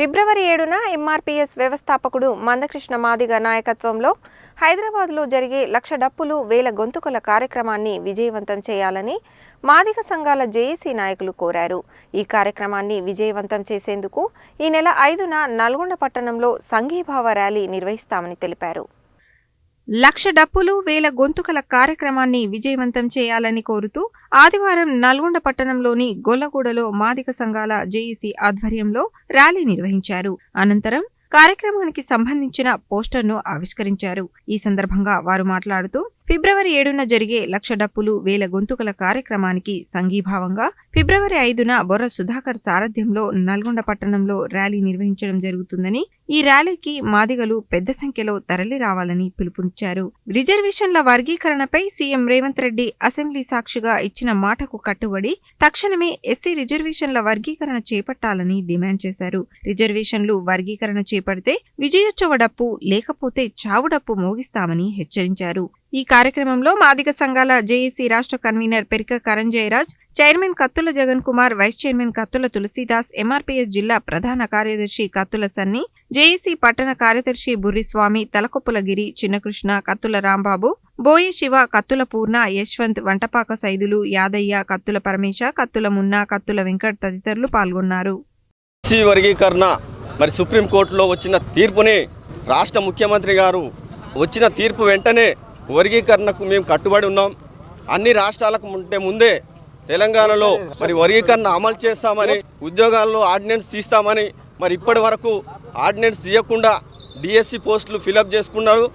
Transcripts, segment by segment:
ఫిబ్రవరి ఏడున ఎంఆర్పీఎస్ వ్యవస్థాపకుడు మందకృష్ణ మాదిగ నాయకత్వంలో హైదరాబాద్లో జరిగే లక్ష డప్పులు వేల గొంతుకల కార్యక్రమాన్ని విజయవంతం చేయాలని మాదిగ సంఘాల జేఏసీ నాయకులు కోరారు. ఈ కార్యక్రమాన్ని విజయవంతం చేసేందుకు ఈ నెల ఐదున నల్గొండ పట్టణంలో సంఘీభావ ర్యాలీ నిర్వహిస్తామని తెలిపారు. లక్ష డప్పులు వేల గొంతుకల కార్యక్రమాన్ని విజయవంతం చేయాలని కోరుతూ ఆదివారం నల్గొండ పట్టణంలోని గొల్లగూడలో మాదిక సంఘాల జేఈసీ ఆధ్వర్యంలో ర్యాలీ నిర్వహించారు. అనంతరం కార్యక్రమానికి సంబంధించిన పోస్టర్ను ఆవిష్కరించారు. ఈ సందర్భంగా వారు మాట్లాడుతూ ఫిబ్రవరి ఏడున జరిగే లక్ష డప్పులు వేల గొంతుకల కార్యక్రమానికి సంఘీభావంగా ఫిబ్రవరి ఐదున బొర్ర సుధాకర్ సారథ్యంలో నల్గొండ పట్టణంలో ర్యాలీ నిర్వహించడం జరుగుతుందని ఈ ర్యాలీకి మాదిగలు పెద్ద సంఖ్యలో తరలి రావాలని పిలుపునిచ్చారు. రిజర్వేషన్ల వర్గీకరణపై సీఎం రేవంత్ రెడ్డి అసెంబ్లీ సాక్షిగా ఇచ్చిన మాటకు కట్టుబడి తక్షణమే ఎస్సీ రిజర్వేషన్ల వర్గీకరణ చేపట్టాలని డిమాండ్ చేశారు. రిజర్వేషన్లు వర్గీకరణ చేపడితే విజయోత్సవ డప్పు లేకపోతే చావు డప్పు మోగిస్తామని హెచ్చరించారు. ఈ కార్యక్రమంలో మాదిక సంఘాల జేఏసీ రాష్ట్ర convener Perika కరంజయరాజ్ chairman Kattula Jagan Kumar vice chairman కత్తుల తులసీదాస్ ఎంఆర్పీఎస్ జిల్లా ప్రధాన కార్యదర్శి కత్తుల సన్ని జేఏసీ పట్టణ కార్యదర్శి బుర్రిస్వామి తలకొప్పులగిరి చిన్నకృష్ణ కత్తుల రాంబాబు బోయ శివ కత్తుల పూర్ణ యశ్వంత్ వంటపాక సైదులు యాదయ్య కత్తుల పరమేశ కత్తుల మున్నా కత్తుల వెంకట్ తదితరులు పాల్గొన్నారు. వర్గీకరణ మరి సుప్రీంకోర్టులో వచ్చిన తీర్పుని రాష్ట్ర ముఖ్యమంత్రి గారు వచ్చిన తీర్పు వెంటనే వర్గీకరణకు మేము కట్టుబడి ఉన్నాం. అన్ని రాష్ట్రాలకు ఉంటే ముందే తెలంగాణలో మరి వర్గీకరణ అమలు చేస్తామని ఉద్యోగాల్లో ఆర్డినెన్స్ తీస్తామని మరి ఇప్పటి వరకు ఆర్డినెన్స్ తీయకుండా డిఎస్సి పోస్టులు ఫిలప్ చేసుకున్నారు.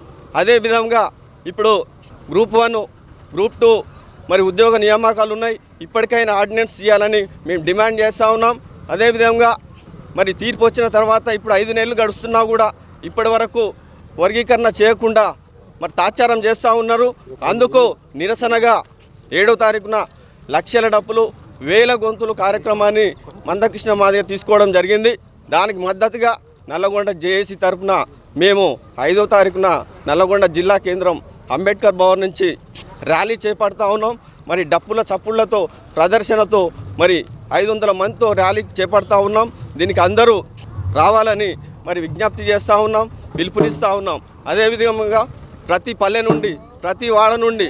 అదేవిధంగా ఇప్పుడు గ్రూప్ వన్ గ్రూప్ టూ మరి ఉద్యోగ నియామకాలు ఉన్నాయి. ఇప్పటికైనా ఆర్డినెన్స్ తీయాలని మేము డిమాండ్ చేస్తూ ఉన్నాం. అదేవిధంగా మరి తీర్పు వచ్చిన తర్వాత ఇప్పుడు ఐదు నెలలు గడుస్తున్నా కూడా ఇప్పటి వరకు వర్గీకరణ చేయకుండా మరి తాత్సారం చేస్తూ ఉన్నారు. అందుకు నిరసనగా ఏడో తారీఖున లక్షల డప్పులు వేల గొంతులు కార్యక్రమాన్ని మందకృష్ణ మాదిగ తీసుకోవడం జరిగింది. దానికి మద్దతుగా నల్లగొండ జేఏసీ తరఫున మేము ఐదో తారీఖున నల్లగొండ జిల్లా కేంద్రం అంబేద్కర్ భవన్ నుంచి ర్యాలీ చేపడతా ఉన్నాం. మరి డప్పుల చప్పుళ్ళతో ప్రదర్శనతో మరి ఐదు వందల మందితో ర్యాలీ చేపడతా ఉన్నాం. దీనికి అందరూ రావాలని మరి విజ్ఞప్తి చేస్తూ ఉన్నాం పిలుపునిస్తూ ఉన్నాం. అదేవిధంగా ప్రతి పల్లె నుండి ప్రతి వాడ నుండి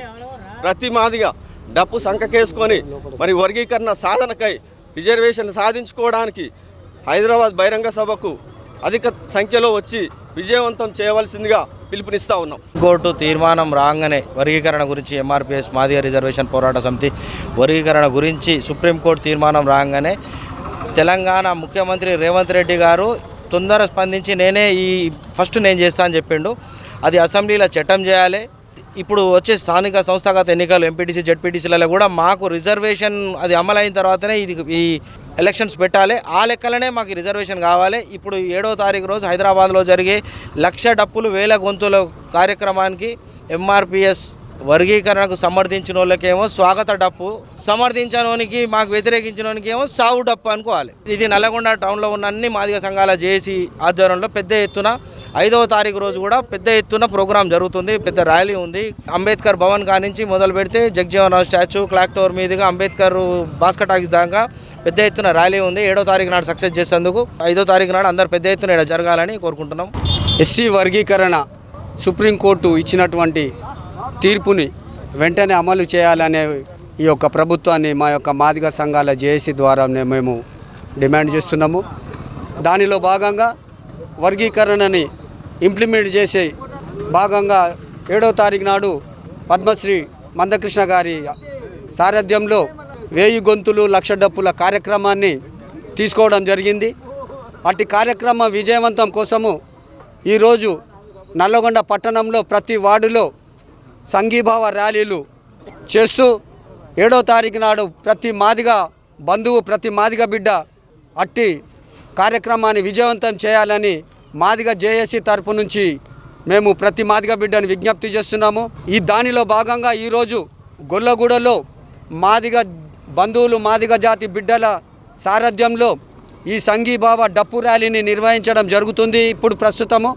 ప్రతి మాదిగా డప్పు సంఖకేసుకొని మరి వర్గీకరణ సాధనకై రిజర్వేషన్ సాధించుకోవడానికి హైదరాబాద్ బహిరంగ సభకు అధిక సంఖ్యలో వచ్చి విజయవంతం చేయవలసిందిగా పిలుపునిస్తా ఉన్నాం. కోర్టు తీర్మానం రాగానే వర్గీకరణ గురించి ఎంఆర్పిఎస్ మాదిగ రిజర్వేషన్ పోరాట సమితి వర్గీకరణ గురించి సుప్రీంకోర్టు తీర్మానం రాగానే తెలంగాణ ముఖ్యమంత్రి రేవంత్ రెడ్డి గారు తొందర స్పందించి నేనే ఈ ఫస్ట్ నేను చేస్తా అని చెప్పిండు. అది అసెంబ్లీలో చట్టం చేయాలి. ఇప్పుడు వచ్చే స్థానిక సంస్థాగత ఎన్నికలు ఎంపీటీసీ జెడ్పీటీసీలలో కూడా మాకు రిజర్వేషన్ అది అమలైన తర్వాతనే ఇది ఈ ఎలక్షన్స్ పెట్టాలి. ఆ లెక్కలనే మాకు రిజర్వేషన్ కావాలి. ఇప్పుడు ఏడో తారీఖు రోజు హైదరాబాద్లో జరిగే లక్ష డప్పులు వేల గొంతుల కార్యక్రమానికి ఎంఆర్పిఎస్ వర్గీకరణకు సమర్థించిన వాళ్ళకేమో స్వాగత డప్పు సమర్థించడానికి మాకు వ్యతిరేకించడానికి ఏమో సావు డప్పు అనుకోవాలి. ఇది నల్లగొండ టౌన్లో ఉన్న అన్ని మాదిగ సంఘాల జేఏసీ ఆధ్వర్యంలో పెద్ద ఎత్తున ఐదవ తారీఖు రోజు కూడా పెద్ద ఎత్తున ప్రోగ్రాం జరుగుతుంది పెద్ద ర్యాలీ ఉంది. అంబేద్కర్ భవన్ కానించి మొదలు పెడితే జగ్జీవన్ స్టాచ్యూ క్లాక్ టవర్ మీదుగా అంబేద్కర్ భాస్కర్ టాకీస్ దాకా పెద్ద ఎత్తున ర్యాలీ ఉంది. ఏడో తారీఖు నాడు సక్సెస్ చేసేందుకు ఐదో తారీఖు నాడు అందరు పెద్ద ఎత్తున ఇక్కడ జరగాలని కోరుకుంటున్నాం. ఎస్సీ వర్గీకరణ సుప్రీంకోర్టు ఇచ్చినటువంటి తీర్పుని వెంటనే అమలు చేయాలనే ఈ యొక్క ప్రభుత్వాన్ని మా యొక్క మాదిగ సంఘాల జేఏసీ ద్వారా మేము డిమాండ్ చేస్తున్నాము. దానిలో భాగంగా వర్గీకరణని ఇంప్లిమెంట్ చేసే భాగంగా ఏడో తారీఖు నాడు పద్మశ్రీ మందకృష్ణ గారి సారథ్యంలో వేయి గొంతులు లక్ష డప్పుల కార్యక్రమాన్ని తీసుకోవడం జరిగింది. అట్టి కార్యక్రమ విజయవంతం కోసము ఈరోజు నల్లగొండ పట్టణంలో ప్రతి వార్డులో సంఘీభావ ర్యాలీలు చేస్తూ ఏడో తారీఖు నాడు ప్రతి మాదిగ బంధువు ప్రతి మాదిగ బిడ్డ అట్టి కార్యక్రమాన్ని విజయవంతం చేయాలని మాదిగ జేఏసీ తరపు నుంచి మేము ప్రతి మాదిగ బిడ్డని విజ్ఞప్తి చేస్తున్నాము. ఈ దానిలో భాగంగా ఈరోజు గొల్లగూడలో మాదిగ బంధువులు మాదిగ జాతి బిడ్డల సారథ్యంలో ఈ సంఘీభావ డప్పు ర్యాలీని నిర్వహించడం జరుగుతుంది. ఇప్పుడు ప్రస్తుతము.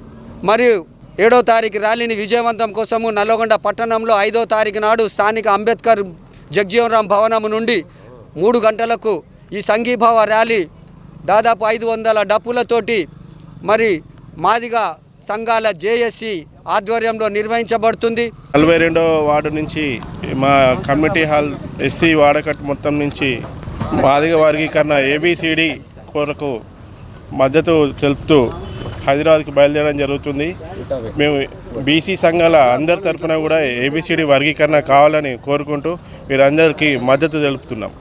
మరియు ఏడో తారీఖు ర్యాలీని విజయవంతం కోసము నల్లగొండ పట్టణంలో ఐదో తారీఖు నాడు స్థానిక అంబేద్కర్ జగ్జీవనరామ్ భవనము భవనం నుండి మూడు గంటలకు ఈ సంఘీభావ ర్యాలీ దాదాపు ఐదు వందల డప్పులతోటి మరి మాదిగా సంఘాల జేఎస్సి ఆధ్వర్యంలో నిర్వహించబడుతుంది. నలభై రెండో వార్డు నుంచి మా కమిటీ హాల్ ఎస్సీ వాడకట్టు మొత్తం నుంచి మాదిగ వర్గీకరణ ఏబిసిడి కొరకు మద్దతు తెలుపుతూ హైదరాబాద్కి బయలుదేరడం జరుగుతుంది. మేము బీసీ సంఘాల అందరి తరఫున కూడా ఏబిసిడి వర్గీకరణ కావాలని కోరుకుంటూ మీరందరికీ మద్దతు తెలుపుతున్నాం.